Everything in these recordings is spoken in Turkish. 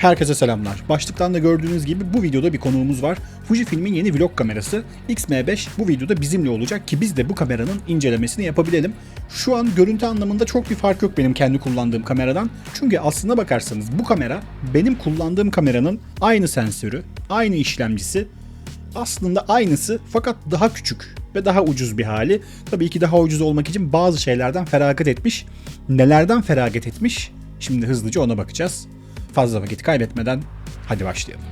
Herkese selamlar. Başlıktan da gördüğünüz gibi bu videoda bir konuğumuz var. Fujifilm'in yeni vlog kamerası XM5 bu videoda bizimle olacak ki biz de bu kameranın incelemesini yapabilelim. Şu an görüntü anlamında çok bir fark yok benim kendi kullandığım kameradan. Çünkü aslına bakarsanız bu kamera benim kullandığım kameranın aynı sensörü, aynı işlemcisi, aslında aynısı fakat daha küçük ve daha ucuz bir hali. Tabii ki daha ucuz olmak için bazı şeylerden feragat etmiş. Nelerden feragat etmiş? Şimdi hızlıca ona bakacağız. Fazla vakit kaybetmeden hadi başlayalım.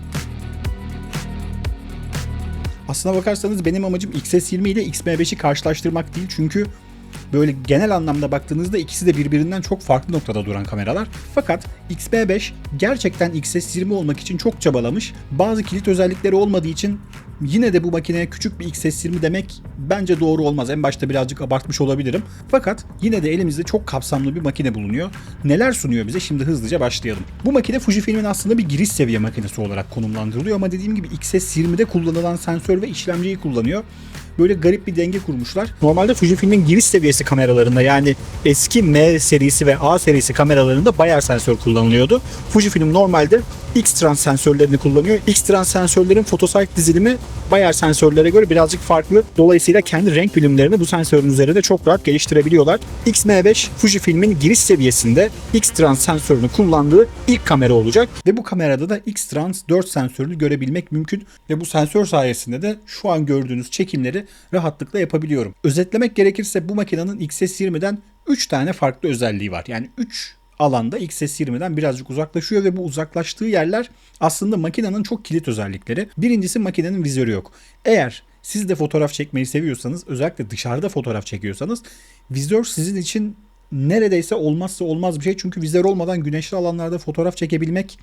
Aslına bakarsanız benim amacım XS20 ile XM5'i karşılaştırmak değil çünkü böyle genel anlamda baktığınızda ikisi de birbirinden çok farklı noktada duran kameralar. Fakat XM5 gerçekten XS20 olmak için çok çabalamış. Bazı kilit özellikleri olmadığı için yine de bu makineye küçük bir XS20 demek bence doğru olmaz. En başta birazcık abartmış olabilirim. Fakat yine de elimizde çok kapsamlı bir makine bulunuyor. Neler sunuyor bize? Şimdi hızlıca başlayalım. Bu makine Fujifilm'in aslında bir giriş seviye makinesi olarak konumlandırılıyor ama dediğim gibi XS20'de kullanılan sensör ve işlemciyi kullanıyor böyle garip bir denge kurmuşlar. Normalde Fujifilm'in giriş seviyesi kameralarında yani eski M serisi ve A serisi kameralarında Bayer sensör kullanılıyordu. Fujifilm normalde X-Trans sensörlerini kullanıyor. X-Trans sensörlerin fotosite dizilimi Bayer sensörlere göre birazcık farklı. Dolayısıyla kendi renk bilimlerini bu sensörün üzerinde çok rahat geliştirebiliyorlar. XM5 Fujifilm'in giriş seviyesinde X-Trans sensörünü kullandığı ilk kamera olacak. Ve bu kamerada da X-Trans 4 sensörünü görebilmek mümkün. Ve bu sensör sayesinde de şu an gördüğünüz çekimleri rahatlıkla yapabiliyorum. Özetlemek gerekirse bu makinenin XS20'den 3 tane farklı özelliği var. Yani 3 alanda XS20'den birazcık uzaklaşıyor ve bu uzaklaştığı yerler aslında makinenin çok kilit özellikleri. Birincisi makinenin vizörü yok. Eğer siz de fotoğraf çekmeyi seviyorsanız özellikle dışarıda fotoğraf çekiyorsanız vizör sizin için neredeyse olmazsa olmaz bir şey. Çünkü vizör olmadan güneşli alanlarda fotoğraf çekebilmek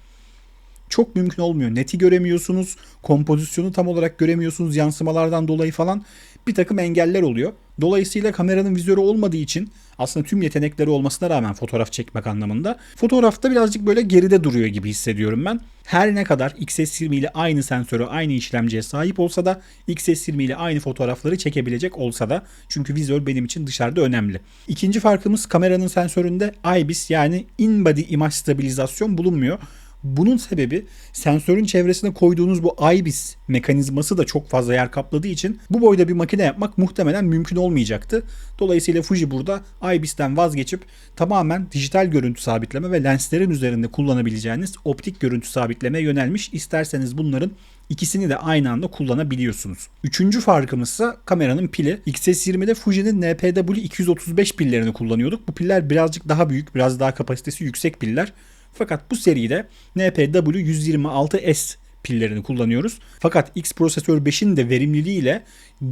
çok mümkün olmuyor. Neti göremiyorsunuz, kompozisyonu tam olarak göremiyorsunuz yansımalardan dolayı falan bir takım engeller oluyor. Dolayısıyla kameranın vizörü olmadığı için aslında tüm yetenekleri olmasına rağmen fotoğraf çekmek anlamında fotoğrafta birazcık böyle geride duruyor gibi hissediyorum ben. Her ne kadar XS20 ile aynı sensörü, aynı işlemciye sahip olsa da XS20 ile aynı fotoğrafları çekebilecek olsa da çünkü vizör benim için dışarıda önemli. İkinci farkımız kameranın sensöründe IBIS yani in body image stabilizasyon bulunmuyor. Bunun sebebi sensörün çevresine koyduğunuz bu IBIS mekanizması da çok fazla yer kapladığı için bu boyda bir makine yapmak muhtemelen mümkün olmayacaktı. Dolayısıyla Fuji burada IBIS'ten vazgeçip tamamen dijital görüntü sabitleme ve lenslerin üzerinde kullanabileceğiniz optik görüntü sabitlemeye yönelmiş. İsterseniz bunların İkisini de aynı anda kullanabiliyorsunuz. Üçüncü farkımız ise kameranın pili. XS20'de Fuji'nin NPW 235 pillerini kullanıyorduk. Bu piller birazcık daha büyük, biraz daha kapasitesi yüksek piller. Fakat bu seride NPW 126S pillerini kullanıyoruz. Fakat X prosesör 5'in de verimliliğiyle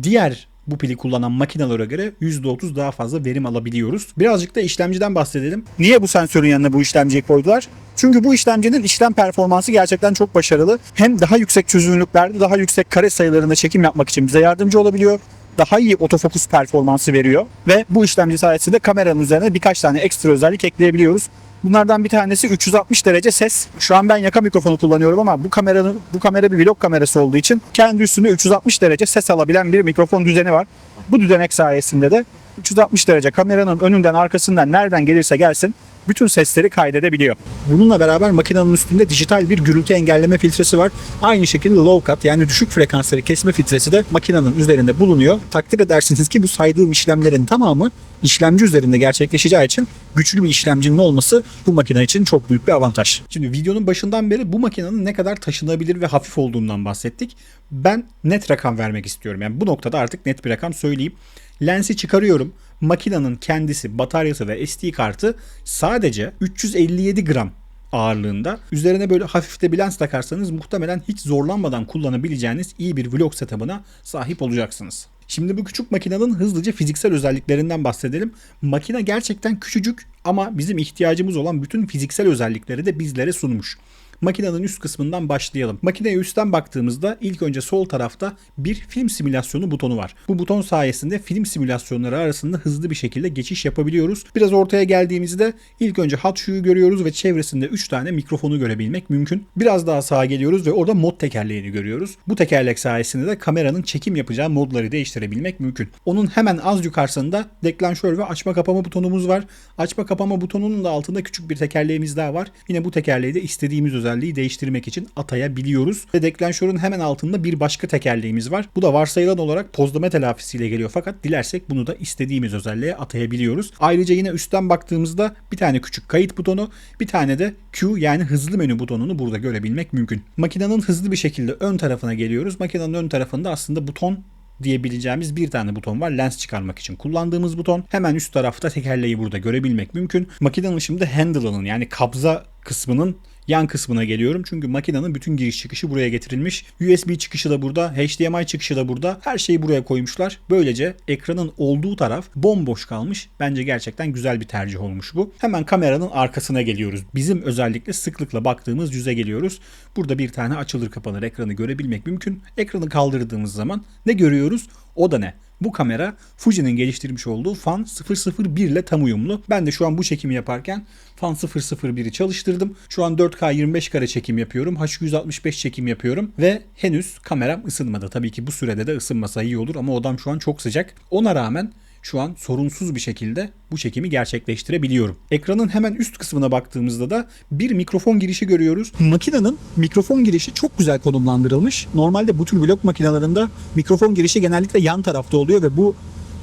diğer bu pili kullanan makinelere göre %30 daha fazla verim alabiliyoruz. Birazcık da işlemciden bahsedelim. Niye bu sensörün yanına bu işlemciyi koydular? Çünkü bu işlemcinin işlem performansı gerçekten çok başarılı. Hem daha yüksek çözünürlüklerde daha yüksek kare sayılarında çekim yapmak için bize yardımcı olabiliyor daha iyi otofokus performansı veriyor ve bu işlemci sayesinde kameranın üzerine birkaç tane ekstra özellik ekleyebiliyoruz. Bunlardan bir tanesi 360 derece ses. Şu an ben yaka mikrofonu kullanıyorum ama bu kameranın bu kamera bir vlog kamerası olduğu için kendi üstünde 360 derece ses alabilen bir mikrofon düzeni var. Bu düzenek sayesinde de 360 derece kameranın önünden arkasından nereden gelirse gelsin bütün sesleri kaydedebiliyor. Bununla beraber makinenin üstünde dijital bir gürültü engelleme filtresi var. Aynı şekilde low cut yani düşük frekansları kesme filtresi de makinenin üzerinde bulunuyor. Takdir edersiniz ki bu saydığım işlemlerin tamamı işlemci üzerinde gerçekleşeceği için güçlü bir işlemcinin olması bu makine için çok büyük bir avantaj. Şimdi videonun başından beri bu makinenin ne kadar taşınabilir ve hafif olduğundan bahsettik. Ben net rakam vermek istiyorum. Yani bu noktada artık net bir rakam söyleyeyim. Lensi çıkarıyorum. Makinenin kendisi, bataryası ve SD kartı sadece 357 gram ağırlığında. Üzerine böyle hafif de bir lens takarsanız muhtemelen hiç zorlanmadan kullanabileceğiniz iyi bir vlog setup'ına sahip olacaksınız. Şimdi bu küçük makinenin hızlıca fiziksel özelliklerinden bahsedelim. Makine gerçekten küçücük ama bizim ihtiyacımız olan bütün fiziksel özellikleri de bizlere sunmuş. Makinenin üst kısmından başlayalım. Makineye üstten baktığımızda ilk önce sol tarafta bir film simülasyonu butonu var. Bu buton sayesinde film simülasyonları arasında hızlı bir şekilde geçiş yapabiliyoruz. Biraz ortaya geldiğimizde ilk önce hot shoe'yu görüyoruz ve çevresinde 3 tane mikrofonu görebilmek mümkün. Biraz daha sağa geliyoruz ve orada mod tekerleğini görüyoruz. Bu tekerlek sayesinde de kameranın çekim yapacağı modları değiştirebilmek mümkün. Onun hemen az yukarısında deklanşör ve açma kapama butonumuz var. Açma kapama butonunun da altında küçük bir tekerleğimiz daha var. Yine bu tekerleği de istediğimiz özellikle özelliği değiştirmek için atayabiliyoruz. Ve deklanşörün hemen altında bir başka tekerleğimiz var. Bu da varsayılan olarak pozlama telafisiyle geliyor fakat dilersek bunu da istediğimiz özelliğe atayabiliyoruz. Ayrıca yine üstten baktığımızda bir tane küçük kayıt butonu, bir tane de Q yani hızlı menü butonunu burada görebilmek mümkün. Makinenin hızlı bir şekilde ön tarafına geliyoruz. Makinenin ön tarafında aslında buton diyebileceğimiz bir tane buton var. Lens çıkarmak için kullandığımız buton. Hemen üst tarafta tekerleği burada görebilmek mümkün. Makinenin şimdi handle'ının yani kabza kısmının yan kısmına geliyorum. Çünkü makinenin bütün giriş çıkışı buraya getirilmiş. USB çıkışı da burada, HDMI çıkışı da burada. Her şeyi buraya koymuşlar. Böylece ekranın olduğu taraf bomboş kalmış. Bence gerçekten güzel bir tercih olmuş bu. Hemen kameranın arkasına geliyoruz. Bizim özellikle sıklıkla baktığımız yüze geliyoruz. Burada bir tane açılır kapanır ekranı görebilmek mümkün. Ekranı kaldırdığımız zaman ne görüyoruz? O da ne? Bu kamera Fuji'nin geliştirmiş olduğu Fan 001 ile tam uyumlu. Ben de şu an bu çekimi yaparken Fan 001'i çalıştırdım. Şu an 4K 25 kare çekim yapıyorum. H165 çekim yapıyorum ve henüz kameram ısınmadı. Tabii ki bu sürede de ısınmasa iyi olur ama odam şu an çok sıcak. Ona rağmen şu an sorunsuz bir şekilde bu çekimi gerçekleştirebiliyorum. Ekranın hemen üst kısmına baktığımızda da bir mikrofon girişi görüyoruz. Makinenin mikrofon girişi çok güzel konumlandırılmış. Normalde bu tür vlog makinelerinde mikrofon girişi genellikle yan tarafta oluyor ve bu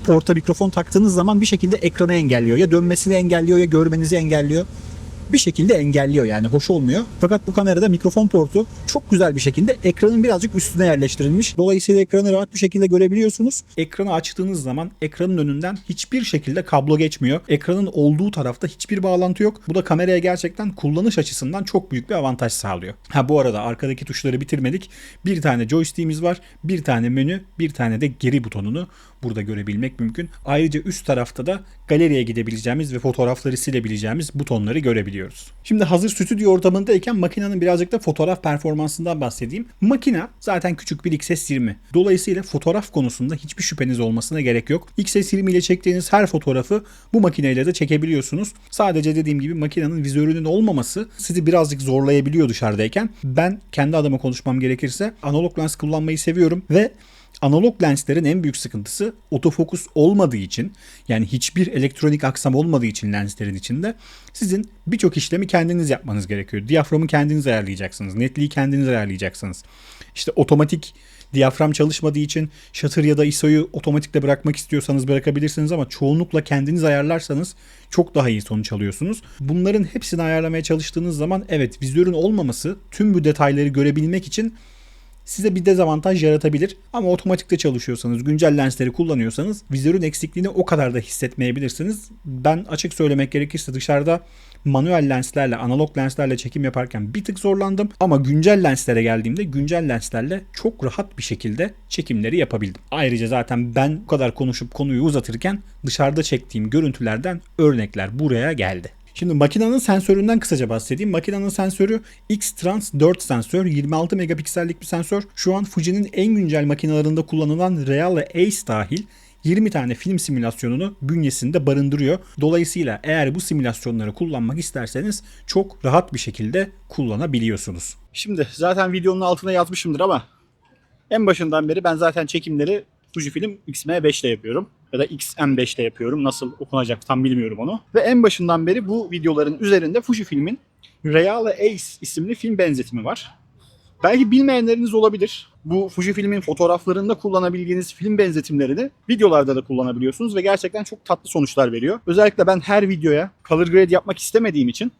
porta mikrofon taktığınız zaman bir şekilde ekranı engelliyor. Ya dönmesini engelliyor ya görmenizi engelliyor bir şekilde engelliyor yani hoş olmuyor. Fakat bu kamerada mikrofon portu çok güzel bir şekilde ekranın birazcık üstüne yerleştirilmiş. Dolayısıyla ekranı rahat bir şekilde görebiliyorsunuz. Ekranı açtığınız zaman ekranın önünden hiçbir şekilde kablo geçmiyor. Ekranın olduğu tarafta hiçbir bağlantı yok. Bu da kameraya gerçekten kullanış açısından çok büyük bir avantaj sağlıyor. Ha bu arada arkadaki tuşları bitirmedik. Bir tane joystick'imiz var. Bir tane menü, bir tane de geri butonunu burada görebilmek mümkün. Ayrıca üst tarafta da galeriye gidebileceğimiz ve fotoğrafları silebileceğimiz butonları görebiliyoruz. Şimdi hazır stüdyo ortamındayken makinenin birazcık da fotoğraf performansından bahsedeyim. Makine zaten küçük bir XS20. Dolayısıyla fotoğraf konusunda hiçbir şüpheniz olmasına gerek yok. XS20 ile çektiğiniz her fotoğrafı bu makineyle de çekebiliyorsunuz. Sadece dediğim gibi makinenin vizörünün olmaması sizi birazcık zorlayabiliyor dışarıdayken. Ben kendi adıma konuşmam gerekirse analog lens kullanmayı seviyorum ve Analog lenslerin en büyük sıkıntısı otofokus olmadığı için yani hiçbir elektronik aksam olmadığı için lenslerin içinde sizin birçok işlemi kendiniz yapmanız gerekiyor. Diyaframı kendiniz ayarlayacaksınız. Netliği kendiniz ayarlayacaksınız. İşte otomatik diyafram çalışmadığı için shutter ya da ISO'yu otomatikte bırakmak istiyorsanız bırakabilirsiniz ama çoğunlukla kendiniz ayarlarsanız çok daha iyi sonuç alıyorsunuz. Bunların hepsini ayarlamaya çalıştığınız zaman evet vizörün olmaması tüm bu detayları görebilmek için size bir dezavantaj yaratabilir. Ama otomatikte çalışıyorsanız, güncel lensleri kullanıyorsanız vizörün eksikliğini o kadar da hissetmeyebilirsiniz. Ben açık söylemek gerekirse dışarıda manuel lenslerle, analog lenslerle çekim yaparken bir tık zorlandım. Ama güncel lenslere geldiğimde güncel lenslerle çok rahat bir şekilde çekimleri yapabildim. Ayrıca zaten ben bu kadar konuşup konuyu uzatırken dışarıda çektiğim görüntülerden örnekler buraya geldi. Şimdi makinenin sensöründen kısaca bahsedeyim. Makinenin sensörü X-Trans 4 sensör, 26 megapiksellik bir sensör. Şu an Fuji'nin en güncel makinelerinde kullanılan Reale Ace dahil 20 tane film simülasyonunu bünyesinde barındırıyor. Dolayısıyla eğer bu simülasyonları kullanmak isterseniz çok rahat bir şekilde kullanabiliyorsunuz. Şimdi zaten videonun altına yazmışımdır ama en başından beri ben zaten çekimleri Fujifilm X-M5 ile yapıyorum. Ya da XM5 ile yapıyorum. Nasıl okunacak tam bilmiyorum onu. Ve en başından beri bu videoların üzerinde Fujifilm'in Reale Ace isimli film benzetimi var. Belki bilmeyenleriniz olabilir. Bu Fujifilm'in fotoğraflarında kullanabildiğiniz film benzetimlerini videolarda da kullanabiliyorsunuz ve gerçekten çok tatlı sonuçlar veriyor. Özellikle ben her videoya color grade yapmak istemediğim için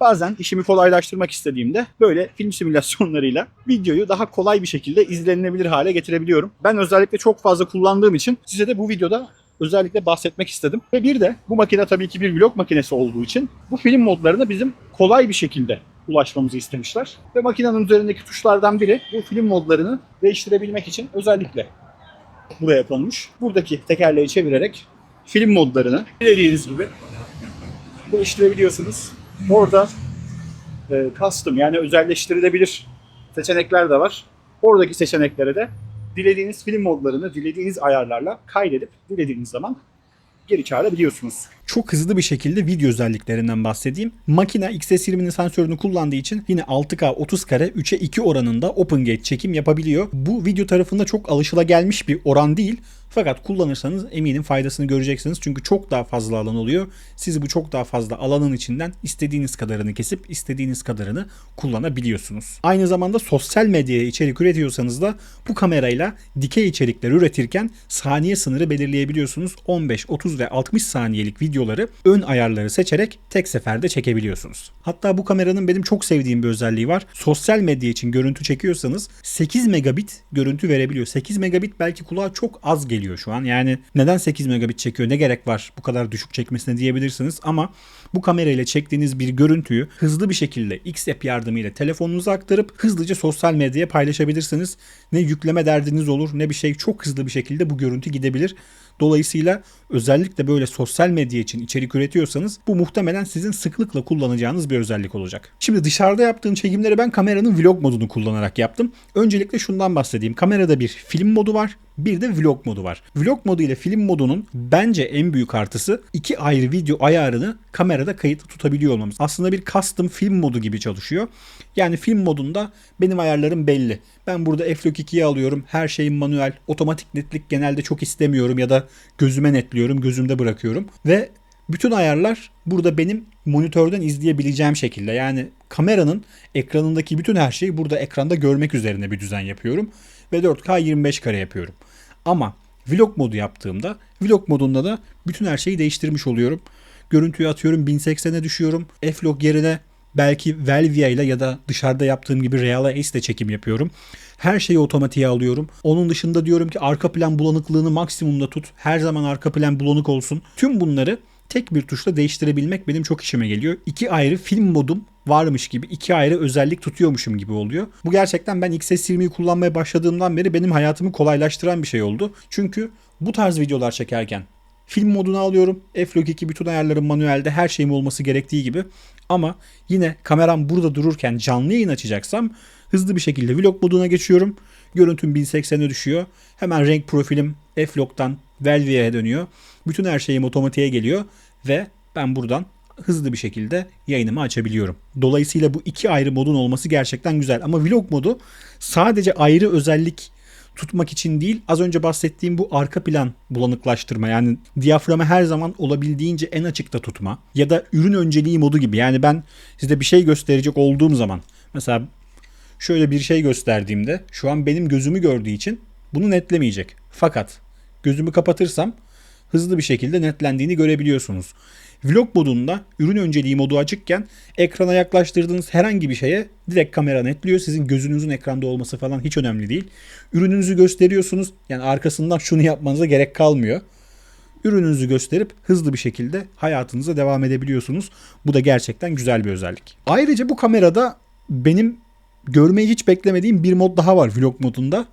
Bazen işimi kolaylaştırmak istediğimde böyle film simülasyonlarıyla videoyu daha kolay bir şekilde izlenilebilir hale getirebiliyorum. Ben özellikle çok fazla kullandığım için size de bu videoda özellikle bahsetmek istedim. Ve bir de bu makine tabii ki bir vlog makinesi olduğu için bu film modlarına bizim kolay bir şekilde ulaşmamızı istemişler. Ve makinenin üzerindeki tuşlardan biri bu film modlarını değiştirebilmek için özellikle buraya konmuş. Buradaki tekerleği çevirerek film modlarını dilediğiniz gibi değiştirebiliyorsunuz. Orada e, custom yani özelleştirilebilir seçenekler de var. Oradaki seçeneklere de dilediğiniz film modlarını dilediğiniz ayarlarla kaydedip dilediğiniz zaman geri çağırabiliyorsunuz. Çok hızlı bir şekilde video özelliklerinden bahsedeyim. Makine XS20'nin sensörünü kullandığı için yine 6K 30 kare 3'e 2 oranında open gate çekim yapabiliyor. Bu video tarafında çok alışılagelmiş bir oran değil. Fakat kullanırsanız eminim faydasını göreceksiniz. Çünkü çok daha fazla alan oluyor. Siz bu çok daha fazla alanın içinden istediğiniz kadarını kesip istediğiniz kadarını kullanabiliyorsunuz. Aynı zamanda sosyal medyaya içerik üretiyorsanız da bu kamerayla dikey içerikler üretirken saniye sınırı belirleyebiliyorsunuz. 15, 30 ve 60 saniyelik videoları ön ayarları seçerek tek seferde çekebiliyorsunuz. Hatta bu kameranın benim çok sevdiğim bir özelliği var. Sosyal medya için görüntü çekiyorsanız 8 megabit görüntü verebiliyor. 8 megabit belki kulağa çok az geliyor şu an. Yani neden 8 megabit çekiyor ne gerek var bu kadar düşük çekmesine diyebilirsiniz ama bu kamerayla çektiğiniz bir görüntüyü hızlı bir şekilde X-App yardımıyla telefonunuza aktarıp hızlıca sosyal medyaya paylaşabilirsiniz. Ne yükleme derdiniz olur ne bir şey çok hızlı bir şekilde bu görüntü gidebilir. Dolayısıyla özellikle böyle sosyal medya için içerik üretiyorsanız bu muhtemelen sizin sıklıkla kullanacağınız bir özellik olacak. Şimdi dışarıda yaptığım çekimleri ben kameranın vlog modunu kullanarak yaptım. Öncelikle şundan bahsedeyim. Kamerada bir film modu var. Bir de vlog modu var. Vlog modu ile film modunun bence en büyük artısı iki ayrı video ayarını kamerada kayıtlı tutabiliyor olmamız. Aslında bir custom film modu gibi çalışıyor. Yani film modunda benim ayarlarım belli. Ben burada F-Log2'yi alıyorum. Her şeyim manuel. Otomatik netlik genelde çok istemiyorum ya da gözüme netliyorum, gözümde bırakıyorum. Ve bütün ayarlar burada benim monitörden izleyebileceğim şekilde. Yani kameranın ekranındaki bütün her şeyi burada ekranda görmek üzerine bir düzen yapıyorum. Ve 4K 25 kare yapıyorum. Ama vlog modu yaptığımda vlog modunda da bütün her şeyi değiştirmiş oluyorum. Görüntüyü atıyorum 1080'e düşüyorum. F-Log yerine belki Velvia ile ya da dışarıda yaptığım gibi Real Ace ile çekim yapıyorum. Her şeyi otomatiğe alıyorum. Onun dışında diyorum ki arka plan bulanıklığını maksimumda tut. Her zaman arka plan bulanık olsun. Tüm bunları tek bir tuşla değiştirebilmek benim çok işime geliyor. İki ayrı film modum varmış gibi, iki ayrı özellik tutuyormuşum gibi oluyor. Bu gerçekten ben XS20'yi kullanmaya başladığımdan beri benim hayatımı kolaylaştıran bir şey oldu. Çünkü bu tarz videolar çekerken film modunu alıyorum. F-Log2 bütün ayarlarım manuelde her şeyim olması gerektiği gibi. Ama yine kameram burada dururken canlı yayın açacaksam hızlı bir şekilde vlog moduna geçiyorum. Görüntüm 1080'e düşüyor. Hemen renk profilim F-Log'dan Velvia'ya dönüyor. Bütün her şeyim otomatiğe geliyor ve ben buradan hızlı bir şekilde yayınımı açabiliyorum. Dolayısıyla bu iki ayrı modun olması gerçekten güzel. Ama vlog modu sadece ayrı özellik tutmak için değil az önce bahsettiğim bu arka plan bulanıklaştırma yani diyaframı her zaman olabildiğince en açıkta tutma ya da ürün önceliği modu gibi yani ben size bir şey gösterecek olduğum zaman mesela şöyle bir şey gösterdiğimde şu an benim gözümü gördüğü için bunu netlemeyecek. Fakat gözümü kapatırsam hızlı bir şekilde netlendiğini görebiliyorsunuz. Vlog modunda ürün önceliği modu açıkken ekrana yaklaştırdığınız herhangi bir şeye direkt kamera netliyor. Sizin gözünüzün ekranda olması falan hiç önemli değil. Ürününüzü gösteriyorsunuz. Yani arkasından şunu yapmanıza gerek kalmıyor. Ürününüzü gösterip hızlı bir şekilde hayatınıza devam edebiliyorsunuz. Bu da gerçekten güzel bir özellik. Ayrıca bu kamerada benim görmeyi hiç beklemediğim bir mod daha var vlog modunda.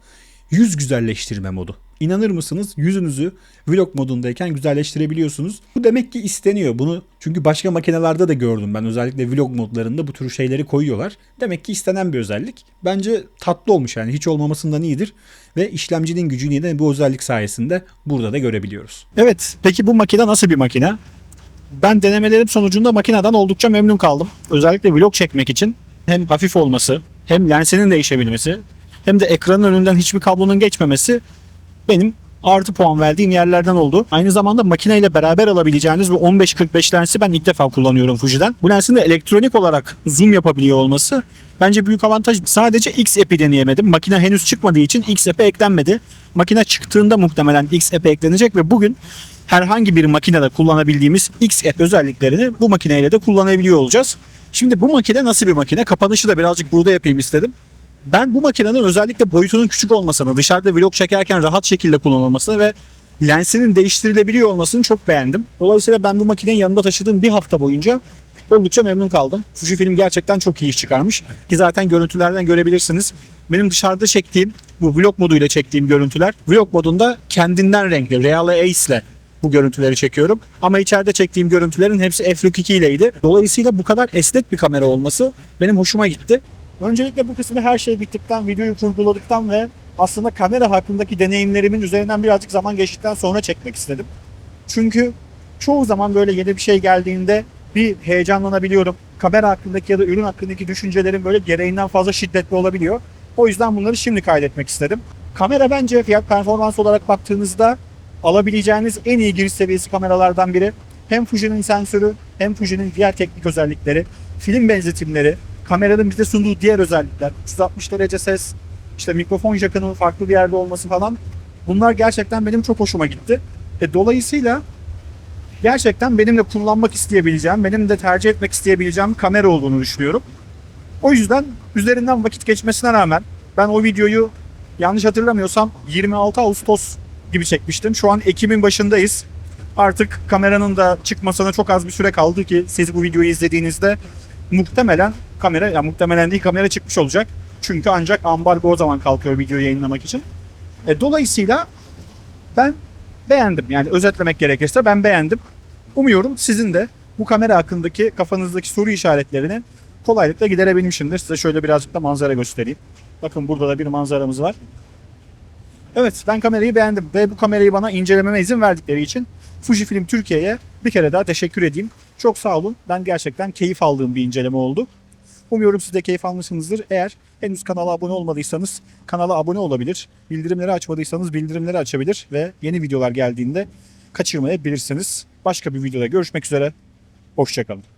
Yüz güzelleştirme modu. İnanır mısınız yüzünüzü vlog modundayken güzelleştirebiliyorsunuz. Bu demek ki isteniyor. Bunu çünkü başka makinelerde de gördüm ben. Özellikle vlog modlarında bu tür şeyleri koyuyorlar. Demek ki istenen bir özellik. Bence tatlı olmuş yani hiç olmamasından iyidir. Ve işlemcinin gücünü yine bu özellik sayesinde burada da görebiliyoruz. Evet. Peki bu makine nasıl bir makine? Ben denemelerim sonucunda makineden oldukça memnun kaldım. Özellikle vlog çekmek için hem hafif olması, hem lensinin değişebilmesi, hem de ekranın önünden hiçbir kablonun geçmemesi benim artı puan verdiğim yerlerden oldu. Aynı zamanda makineyle beraber alabileceğiniz bu 15-45 lensi ben ilk defa kullanıyorum Fuji'den. Bu lensin de elektronik olarak zoom yapabiliyor olması bence büyük avantaj. Sadece X-App'i deneyemedim. Makine henüz çıkmadığı için X-App'e eklenmedi. Makine çıktığında muhtemelen X-App'e eklenecek ve bugün herhangi bir makinede kullanabildiğimiz X-App özelliklerini bu makineyle de kullanabiliyor olacağız. Şimdi bu makine nasıl bir makine? Kapanışı da birazcık burada yapayım istedim. Ben bu makinenin özellikle boyutunun küçük olmasını, dışarıda vlog çekerken rahat şekilde kullanılmasını ve lensinin değiştirilebiliyor olmasını çok beğendim. Dolayısıyla ben bu makineyi yanımda taşıdığım bir hafta boyunca oldukça memnun kaldım. Fujifilm gerçekten çok iyi iş çıkarmış. Ki zaten görüntülerden görebilirsiniz. Benim dışarıda çektiğim bu vlog moduyla çektiğim görüntüler vlog modunda kendinden renkli Real Ace ile bu görüntüleri çekiyorum. Ama içeride çektiğim görüntülerin hepsi f2 ileydi. Dolayısıyla bu kadar esnek bir kamera olması benim hoşuma gitti. Öncelikle bu kısmı her şey bittikten, videoyu kurguladıktan ve aslında kamera hakkındaki deneyimlerimin üzerinden birazcık zaman geçtikten sonra çekmek istedim. Çünkü çoğu zaman böyle yeni bir şey geldiğinde bir heyecanlanabiliyorum. Kamera hakkındaki ya da ürün hakkındaki düşüncelerim böyle gereğinden fazla şiddetli olabiliyor. O yüzden bunları şimdi kaydetmek istedim. Kamera bence fiyat performans olarak baktığınızda alabileceğiniz en iyi giriş seviyesi kameralardan biri. Hem Fuji'nin sensörü hem Fuji'nin diğer teknik özellikleri, film benzetimleri, kameranın bize sunduğu diğer özellikler, 360 derece ses, işte mikrofon jackının farklı bir yerde olması falan bunlar gerçekten benim çok hoşuma gitti. E, dolayısıyla gerçekten benim de kullanmak isteyebileceğim, benim de tercih etmek isteyebileceğim kamera olduğunu düşünüyorum. O yüzden üzerinden vakit geçmesine rağmen ben o videoyu yanlış hatırlamıyorsam 26 Ağustos gibi çekmiştim. Şu an Ekim'in başındayız. Artık kameranın da çıkmasına çok az bir süre kaldı ki siz bu videoyu izlediğinizde muhtemelen kamera, ya muhtemelen değil kamera çıkmış olacak. Çünkü ancak ambargo o zaman kalkıyor videoyu yayınlamak için. E, dolayısıyla ben beğendim. Yani özetlemek gerekirse ben beğendim. Umuyorum sizin de bu kamera hakkındaki kafanızdaki soru işaretlerini kolaylıkla giderebilmişimdir. Size şöyle birazcık da manzara göstereyim. Bakın burada da bir manzaramız var. Evet ben kamerayı beğendim ve bu kamerayı bana incelememe izin verdikleri için Fujifilm Türkiye'ye bir kere daha teşekkür edeyim. Çok sağ olun. Ben gerçekten keyif aldığım bir inceleme oldu. Umuyorum siz de keyif almışsınızdır. Eğer henüz kanala abone olmadıysanız kanala abone olabilir. Bildirimleri açmadıysanız bildirimleri açabilir ve yeni videolar geldiğinde kaçırmayabilirsiniz. Başka bir videoda görüşmek üzere. Hoşçakalın.